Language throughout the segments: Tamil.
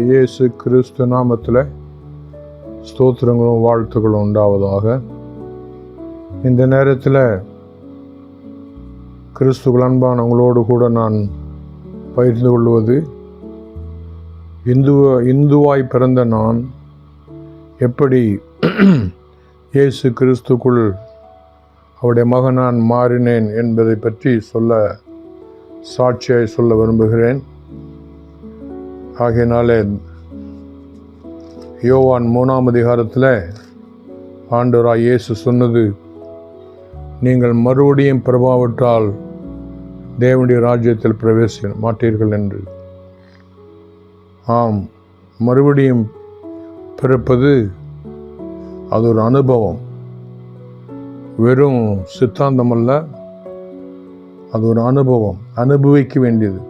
இயேசு கிறிஸ்து நாமத்தில் ஸ்தோத்திரங்களும் வாழ்த்துக்களும் உண்டாவதாக. இந்த நேரத்தில் கிறிஸ்துகள் அன்பானவங்களோடு கூட நான் பகிர்ந்து கொள்வது இந்துவ இந்துவாய் பிறந்த நான் எப்படி இயேசு கிறிஸ்துக்குள் அவருடைய மகனான் மாறினேன் என்பதை பற்றி சொல்ல சாட்சியாய் சொல்ல விரும்புகிறேன். ஆகையினாலே யோவான் மூணாம் அதிகாரத்தில் ஆண்டவராய் இயேசு சொன்னது நீங்கள் மறுபடியும் பிரபாவிட்டால் தேவனுடைய ராஜ்யத்தில் பிரவேசிக்க மாட்டீர்கள் என்று. ஆம் மறுபடியும் பிறப்பது அது ஒரு அனுபவம். வெறும் சித்தாந்தம் அல்ல அது ஒரு அனுபவம் அனுபவிக்க வேண்டியது.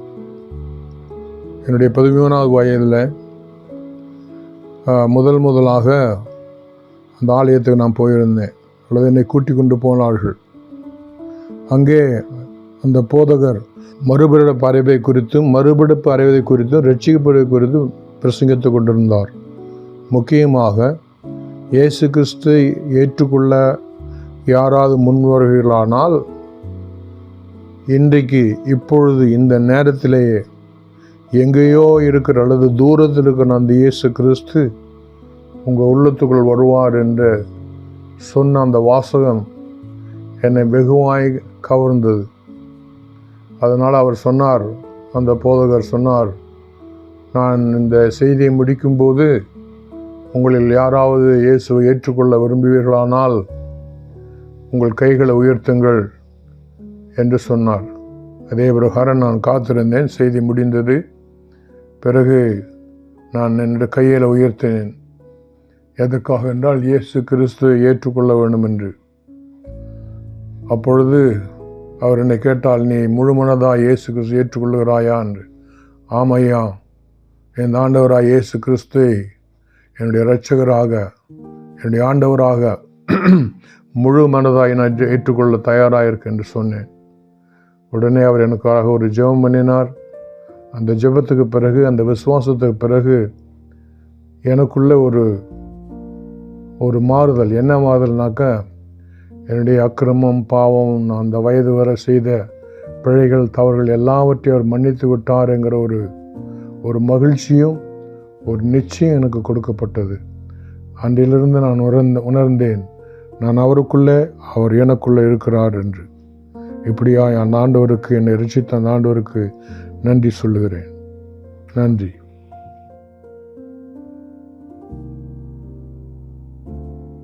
என்னுடைய பதிமூணாவது வயதில் முதல் முதலாக அந்த ஆலயத்துக்கு நான் போயிருந்தேன். அல்லது என்னை கூட்டி கொண்டு போனார்கள். அங்கே அந்த போதகர் மறுபிறப்பு அறைவை குறித்தும் மறுபிறப்பு அறிவதை குறித்தும் ரட்சிக்கப்படுவது குறித்தும் பிரசங்கித்து கொண்டிருந்தார். முக்கியமாக இயேசு கிறிஸ்து ஏற்றுக்கொள்ள யாராவது முன்வருகிறானால் இன்றைக்கு இப்பொழுது இந்த நேரத்திலேயே எங்கேயோ இருக்கிற அல்லது தூரத்தில் இருக்கிற அந்த இயேசு கிறிஸ்து உங்கள் உள்ளத்துக்குள் வருவார் என்று சொன்ன அந்த வாசகம் என்னை வெகுவாய் கவர்ந்தது. அதனால் அவர் சொன்னார் அந்த போதகர் சொன்னார் நான் இந்த செய்தியை முடிக்கும்போது உங்களில் யாராவது இயேசுவை ஏற்றுக்கொள்ள விரும்புவீர்களானால் உங்கள் கைகளை உயர்த்துங்கள் என்று சொன்னார். அதே பிரகாரம் நான் காத்திருந்தேன். செய்தி முடிந்தது. பிறகு நான் என்னுடைய கையில் உயர்த்தினேன். எதற்காக என்றால் இயேசு கிறிஸ்துவை ஏற்றுக்கொள்ள வேண்டும் என்று அப்பொழுது அவர் என்னை கேட்டால் நீ முழுமனதாக இயேசு கிறிஸ்து ஏற்றுக்கொள்கிறாயா என்று. ஆமையா என் ஆண்டவராக இயேசு கிறிஸ்துவை என்னுடைய இரட்சகராக என்னுடைய ஆண்டவராக முழு மனதாய் நான் ஏற்றுக்கொள்ள தயாராக இருக்கேன் என்று சொன்னேன். உடனே அவர் எனக்காக ஒரு ஜெபம் பண்ணினார். அந்த ஜெபத்துக்கு பிறகு அந்த விசுவாசத்துக்கு பிறகு எனக்குள்ள ஒரு ஒரு மாறுதல். என்ன மாறுதல்னாக்க என்னுடைய அக்கிரமம் பாவம் நான் அந்த வயது வரை செய்த பிழைகள் தவறுகள் எல்லாவற்றையும் அவர் மன்னித்து விட்டாருங்கிற ஒரு ஒரு மகிழ்ச்சியும் ஒரு நிச்சயம் எனக்கு கொடுக்கப்பட்டது. அன்றிலிருந்து நான் உணர்ந்த உணர்ந்தேன் நான் அவருக்குள்ளே அவர் எனக்குள்ளே இருக்கிறார் என்று. இப்படியா என் ஆண்டவருக்கு என்னை ரிச்சித்த ஆண்டவருக்கு நன்றி சொல்லுகிறேன். நன்றி.